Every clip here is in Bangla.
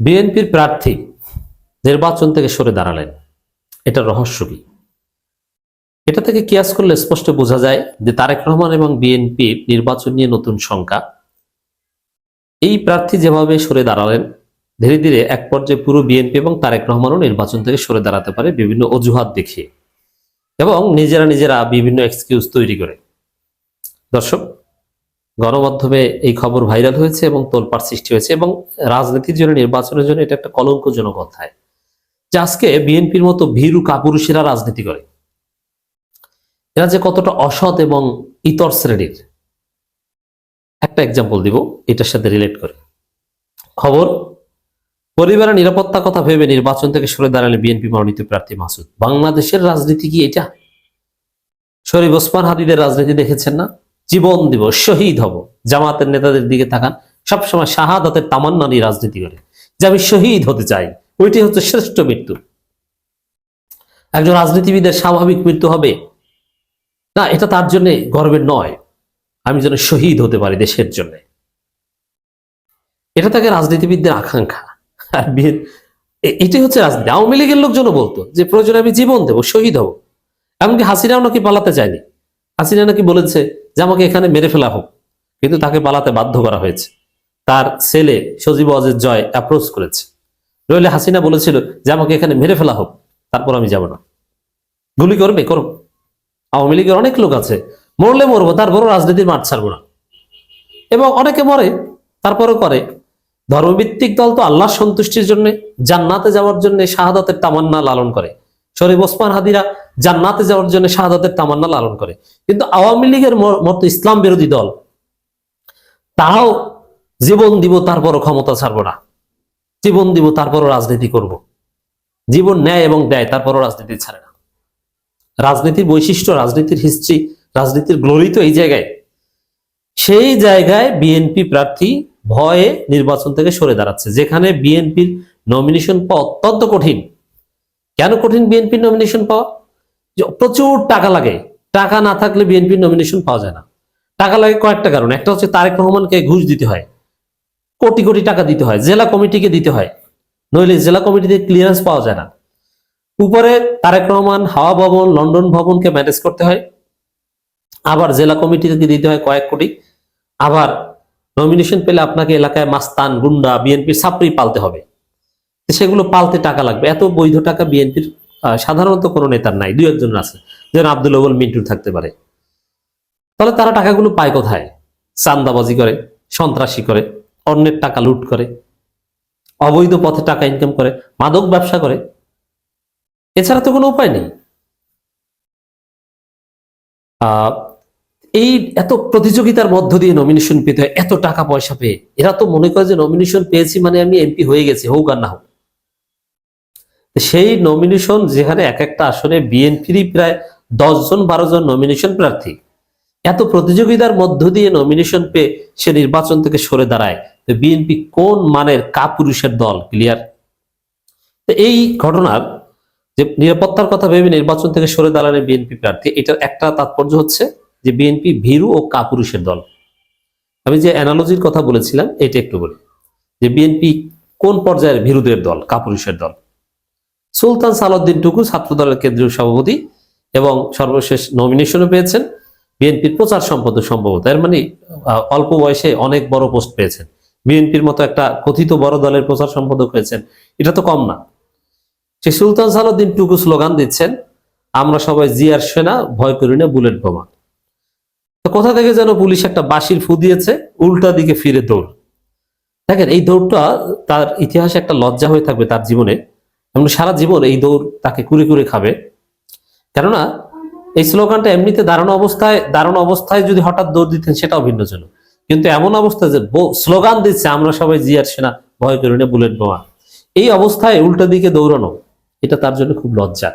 বিএনপির প্রার্থী নির্বাচন থেকে সরে দাঁড়ালেন। এটা রহস্য কি? এটা থেকে কিয়াস করলে স্পষ্ট বোঝা যায় যে তারেক রহমান এবং বিএনপি নির্বাচন নিয়ে নতুন শঙ্কা। এই প্রার্থী যেভাবে সরে দাঁড়ালেন, ধীরে ধীরে এক পর্যায়ে পুরো বিএনপি এবং তারেক রহমানও নির্বাচন থেকে সরে দাঁড়াতে পারে বিভিন্ন অজুহাত দেখিয়ে এবং নিজেরা নিজেরা বিভিন্ন এক্সকিউজ তৈরি করে। দর্শক গণমাধ্যমে এই খবর ভাইরাল হয়েছে এবং তোলপাড় সৃষ্টি হয়েছে এবং রাজনীতির জন্য, নির্বাচনের জন্য এটা একটা কলঙ্কজনক অধ্যায়। যে আজকে বিএনপির মতো ভীরু কাপুরুষেরা রাজনীতি করে। এরা যে কতটা অসৎ এবং ইতর শ্রেণির। একটা এক্সাম্পল দিব, এটার সাথে রিলেট করে। খবর, পরিবারের নিরাপত্তা কথা ভেবে নির্বাচন থেকে সরে দাঁড়ালে বিএনপি মনোনীত প্রার্থী মাসুদ। বাংলাদেশের রাজনীতি কি এটা? শরীফ ওসমান হাদিদের রাজনীতি দেখেছেন না? জীবন দিব, শহীদ হব। জামাতের নেতাদের দিকে তাকান, সবসময় শাহাদাতের তামান্না নিয়ে রাজনীতি করে। যে আমি শহীদ হতে চাই ওইটি হচ্ছে শ্রেষ্ঠ মৃত্যু। একজন রাজনীতিবিদের স্বাভাবিক মৃত্যু হবে? না, এটা তার জন্য গর্বের নয়। আমি যেন শহীদ হতে পারি দেশের জন্য। এটা তাকে রাজনীতিবিদদের আকাঙ্ক্ষা। আর বিএন- এ- এটাই হচ্ছে রাজনীতি। আওয়ামী লীগের লোকজনও বলতো যে, প্রয়োজনে আমি জীবন দেবো, শহীদ হব। এমনকি হাসিনাও নাকি পালাতে চায়নি। হাসিনা নাকি বলেছে যে আমাকে এখানে মেরে ফেলা হোক। কিন্তু তাকে পালাতে বাধ্য করা হয়েছে। তার ছেলে সজীব অজের জয় অ্যাপ্রোচ করেছে। নইলে হাসিনা বলেছিল যে আমাকে এখানে মেরে ফেলা হোক, তারপর আমি যাব না। গুলি করবে করো। আওয়ামী লীগের অনেক লোক আছে, মরলে মরবো তারপরও রাজনীতির মাঠ ছাড়বো না। এবং অনেকে মরে, তারপরও করে। ধর্মভিত্তিক দল তো আল্লাহ সন্তুষ্টির জন্য, জান্নাতে যাওয়ার জন্য শাহাদাতের তামান্না লালন করে। শরীফ ওসমান হাদিরা জান্নাতে যাওয়ার জন্য শাহাদাতের তামান্না লালন করে। কিন্তু আওয়ামী লীগের মতো ইসলাম বিরোধী দল, তারাও জীবন দিব, তারপরও ক্ষমতা ছাড়বো না। জীবন দিব, তারপরও রাজনীতি করব। জীবন নেয় এবং দেয় তারপরও রাজনীতি ছাড়ে না। রাজনীতির বৈশিষ্ট্য, রাজনীতির হিস্ট্রি রাজনীতির গ্লোরি তো এই জায়গায়। সেই জায়গায় বিএনপি প্রার্থী ভয়ে নির্বাচন থেকে সরে দাঁড়াচ্ছে, যেখানে বিএনপির নমিনেশন পাওয়া অত্যন্ত কঠিন। কেন কঠিন বিএনপির নমিনেশন পাওয়া? প্রচুর টাকা লাগে। টাকা না থাকলে বিএনপির নমিনেশন পাওয়া যায় না। টাকা লাগে কয়েকটা কারণ। একটা হচ্ছে তারেক রহমানকে ঘুষ দিতে হয়। কোটি কোটি টাকা দিতে হয়। জেলা কমিটিকে দিতে হয়। নইলে জেলা কমিটিতে ক্লিয়ারেন্স পাওয়া যায় না। উপরে তারেক রহমান হাওয়া ভবন, লন্ডন ভবনকে ম্যানেজ করতে হয়। আবার জেলা কমিটিকে দিতে হয় কয়েক কোটি। আবার নমিনেশন পেলে আপনাকে এলাকায় মাস্তান, গুন্ডা, বিএনপির ছাত্রী পালতে হবে। সেগুলো পালতে টাকা লাগবে। এত বৈধ টাকা বিএনপির সাধারণত কোনো নেতার নাই, দুই একজন আছে, যেন আব্দুল আবুল মিন্টুর থাকতে পারে। তাহলে তারা টাকাগুলো পায় কোথায়? চান্দাবাজি করে, সন্ত্রাসী করে, অন্যের টাকা লুট করে, অবৈধ পথে টাকা ইনকাম করে, মাদক ব্যবসা করে। এছাড়া তো কোনো উপায় নেই। এই এত প্রতিযোগিতার মধ্য দিয়ে নমিনেশন পেতে এত টাকা পয়সা পেয়ে। এরা তো মনে করে যে নমিনেশন পেয়েছি মানে আমি এমপি হয়ে গেছি, হোক আর না হোক। সেই নমিনেশন যেখানে এক একটা আসনে বিএনপিরই প্রায় দশ জন বারো জন নমিনেশন প্রার্থী। এত প্রতিযোগিতার মধ্য দিয়ে নমিনেশন পেয়ে সে নির্বাচন থেকে সরে দাঁড়ায়। তো বিএনপি কোন মানের কাপুরুষের দল? ক্লিয়ার তো এই ঘটনার যে নিরাপত্তার কথা ভেবে নির্বাচন থেকে সরে দাঁড়ালে বিএনপি প্রার্থী, এটার একটা তাৎপর্য হচ্ছে যে বিএনপি ভীরু ও কাপুরুষের দল। আমি যে অ্যানালজির কথা বলেছিলাম, এটা একটু বলি। যে বিএনপি কোন পর্যায়ের ভীরুদের দল? কাপুরুষের দল। সুলতান সালাউদ্দিন টুকু ছাত্র দলের কেন্দ্রীয় সভাপতি এবং সর্বশেষ নমিনেশনও পেয়েছেন। বিএনপির প্রচার সম্পাদক সম্ভবত। এর মানে অল্প বয়সে অনেক বড় পোস্ট পেয়েছেন। বিএনপির মতো একটা কথিত বড় দলের প্রচার সম্পাদক হয়েছেন। এটা তো কম না। সে সুলতান সালাউদ্দিন টুকু স্লোগান দিচ্ছেন, আমরা সবাই জিয়ার সেনা, ভয় করি না বুলেট বোমা। তো কোথা থেকে যেন পুলিশ একটা বাঁশির ফু দিয়েছে, উল্টা দিকে ফিরে দৌড়। দেখেন, এই দৌড়টা তার ইতিহাসে একটা লজ্জা হয়ে থাকবে তার জীবনে। এমন সারা জীবন এই দৌড় তাকে কুড়ে কুড়ে খাবে। কেননা এই স্লোগানটা এমনিতে দারুণ অবস্থায় দারুণ অবস্থায় যদি হঠাৎ দৌড় দিতেন সেটাও ভিন্নজনক কিন্তু এমন অবস্থা যে স্লোগান দিচ্ছে, আমরা সবাই জিয়ার সেনা, ভয় করি না, বুলেট বোমা। এই অবস্থায় উল্টা দিকে দৌড়ানো, এটা তার জন্য খুব লজ্জা।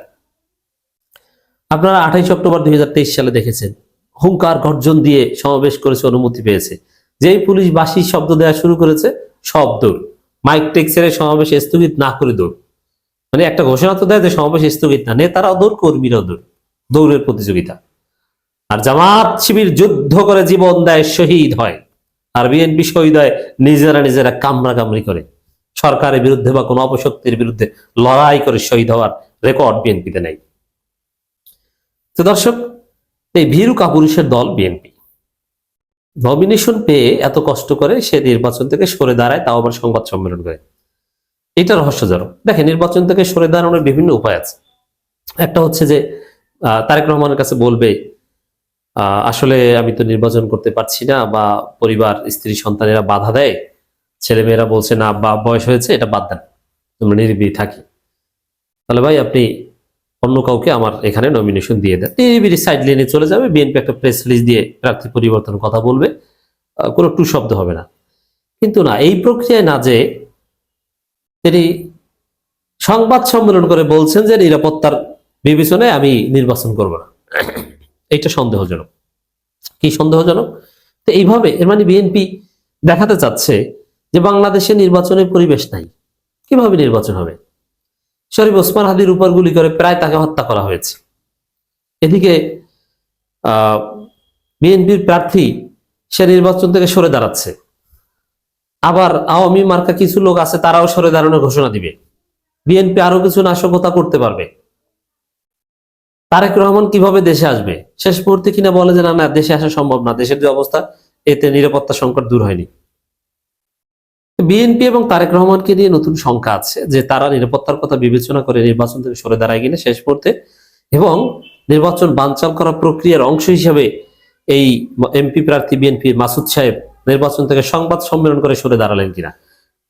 আপনারা আঠাইশ অক্টোবর দুই হাজার তেইশ সালে দেখেছেন, হুঙ্কার গর্জন দিয়ে সমাবেশ করেছে, অনুমতি পেয়েছে। যেই পুলিশ বাসি শব্দ দেওয়া শুরু করেছে, সব দৌড়। মাইক টেক্সের সমাবেশ স্থগিত না করে দৌড়। মানে একটা ঘোষণা তো দেয় যে সমাবেশ স্থগিত না। নেতারাও দৌড় কর্মীরাও দৌড়, দৌড়ের প্রতিযোগিতা। আর জামাত শিবির যুদ্ধ করে জীবন দেয়, শহীদ হয়। আর বিএনপি শহীদ হয়, নিজেরা নিজেরা কামড়া কামড়ি করে। সরকারের বিরুদ্ধে বা কোনো অপশক্তির বিরুদ্ধে লড়াই করে শহীদ হওয়ার রেকর্ড বিএনপিতে নেই। তো দর্শক, এই ভীরু কাপুরুষের দল বিএনপি। নমিনেশন পেয়ে এত কষ্ট করে সে নির্বাচন থেকে সরে দাঁড়ায়, তাও আবার সংবাদ সম্মেলন করে। এটা রহস্যজনক। দেখেন, নির্বাচন থেকে সরে দাঁড়ানোর বিভিন্ন উপায় আছে। একটা হচ্ছে যে তারেক রহমানের কাছে বলবে আসলে আমি তো নির্বাচন করতে পারছি না বা পরিবার, স্ত্রী, সন্তানেরা বাধা দেয়। ছেলে মেয়েরা বলছে, না, বা, বয়স হয়েছে, এটা বাদ দেন। তোমরা নিরিবিলি থাকি। তাহলে ভাই, আপনি অন্য কাউকে আমার এখানে নমিনেশন দিয়ে দেন। নিরিবিলি সাইড লাইনে চলে যাবে, বিএনপি একটা প্রেস রিলিজ দিয়ে প্রার্থী পরিবর্তন কথা বলবে। কোনো টু শব্দ হবে না। কিন্তু না, এই প্রক্রিয়ায় না যে তিনি সংবাদ সম্মেলন করে বলছেন যে নিরাপত্তার বিবেচনায় আমি নির্বাচন করব না। এটা সন্দেহজনক। কি সন্দেহজনক? তো এইভাবে, এর মানে বিএনপি দেখাতে চাচ্ছে যে বাংলাদেশে নির্বাচনের পরিবেশ নাই। কীভাবে নির্বাচন হবে? শরীফ ওসমান হাদির উপর গুলি করে প্রায় তাকে হত্যা করা হয়েছে। এদিকে, আহ, বিএনপির প্রার্থী সে নির্বাচন থেকে সরে দাঁড়াচ্ছে। আবার আওয়ামী মার্কা কিছু লোক আছে, তারাও সরে দাঁড়ানোর ঘোষণা দিবে। বিএনপি আরও কিছু নাশকতা করতে পারবে। তারেক রহমান কীভাবে দেশে আসবে? শেষ মুহূর্তে কিনা বলে যে, না না, দেশে আসা সম্ভব না, দেশের যে অবস্থা, এতে নিরাপত্তা সংকট দূর হয়নি। বিএনপি এবং তারেক রহমানকে নিয়ে নতুন শঙ্কা আছে যে, তারা নিরাপত্তার কথা বিবেচনা করে নির্বাচন থেকে সরে দাঁড়ায় কিনা শেষ মুহূর্তে। এবং নির্বাচন বানচাল করা প্রক্রিয়ার অংশ হিসাবে এই এমপি প্রার্থী বিএনপির মাসুদ সাহেব নির্বাচন থেকে সংবাদ সম্মেলন করে সরে দাঁড়ালেন কিনা?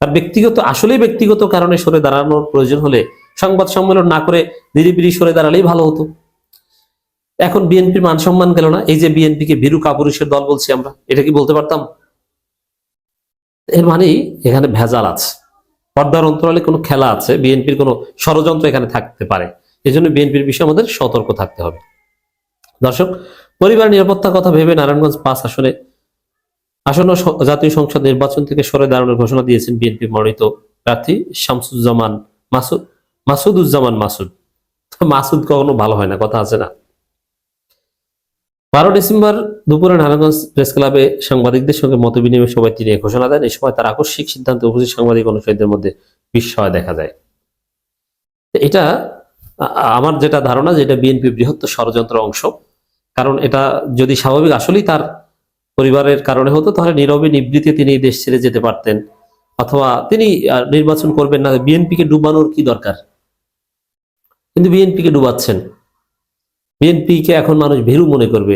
তার ব্যক্তিগত, আসলেই ব্যক্তিগত কারণে সরে দাঁড়ানোর প্রয়োজন হলে সংবাদ সম্মেলন না করে নিরিবিলি সরে দাঁড়ালেই ভালো হতো। এখন বিএনপির মান সম্মান গেল না, এই যে বিএনপিকে বীরু কাপুরুষের দল বলছি আমরা, এটা কি বলতে পারতাম? এর মানেই এখানে ভেজাল আছে। পর্দার অন্তরালে কোনো খেলা আছে, বিএনপির কোনো ষড়যন্ত্র এখানে থাকতে পারে। এই জন্য বিএনপির বিষয়ে আমাদের সতর্ক থাকতে হবে। দর্শক, পরিবার নিরাপত্তার কথা ভেবে নারায়ণগঞ্জ পাঁচ আসনে আসন্ন জাতীয় সংসদ নির্বাচন থেকে সরে দাঁড়ানোর ঘোষণা দিয়েছেন বিএনপি মনোনীত প্রার্থী শামসুজ্জামান মাসুদ, মাসুদুজ্জামান মাসুদ। মাসুদ কখনো ভালো হয় না, কথা আছে না। বারো ডিসেম্বর দুপুরে নারায়ণগঞ্জ প্রেস ক্লাবে সাংবাদিকদের সঙ্গে মত বিনিময় সভায় তিনি ঘোষণা দেন। এই সময় তার আকস্মিক সিদ্ধান্তে উপস্থিত সাংবাদিক অনুসারীদের মধ্যে বিস্ময় দেখা যায়। এটা আমার যেটা ধারণা যে এটা বিএনপি বৃহত্তর ষড়যন্ত্র অংশ। কারণ এটা যদি স্বাভাবিক আসলেই তার পরিবারের কারণে হতো, তাহলে নীরবে নিবৃত্তি তিনি দেশ ছেড়ে যেতে পারতেন। অথবা তিনি নির্বাচন করবেন না, বিএনপিকে ডুবানোর কি দরকার? কিন্তু বিএনপিকে ডুবাচ্ছেন। বিএনপিকে এখন মানুষ ভীরু মনে করবে।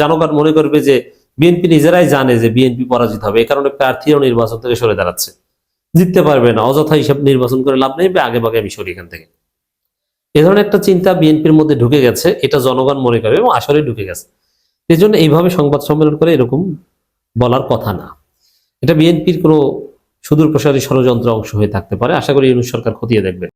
জনগণ মনে করবে যে বিএনপি নিজেরাই জানে যে বিএনপি পরাজিত হবে। এ কারণে প্রার্থীরাও নির্বাচন থেকে সরে দাঁড়াচ্ছে। জিততে পারবে না, অযথা হিসাব নির্বাচন করে লাভ নেই আগে বাগে আমি সরি এখান থেকে। এ ধরনের একটা চিন্তা বিএনপির মধ্যে ঢুকে গেছে, এটা জনগণ মনে করবে এবং আসলে ঢুকে গেছে। এই জন্য এইভাবে সংবাদ সম্মেলন করে এরকম বলার কথা না। এটা বিএনপির কোনো সুদূর প্রসারী ষড়যন্ত্র অংশ হয়ে থাকতে পারে। আশা করি ইউনুস সরকার খতিয়ে দেখবে।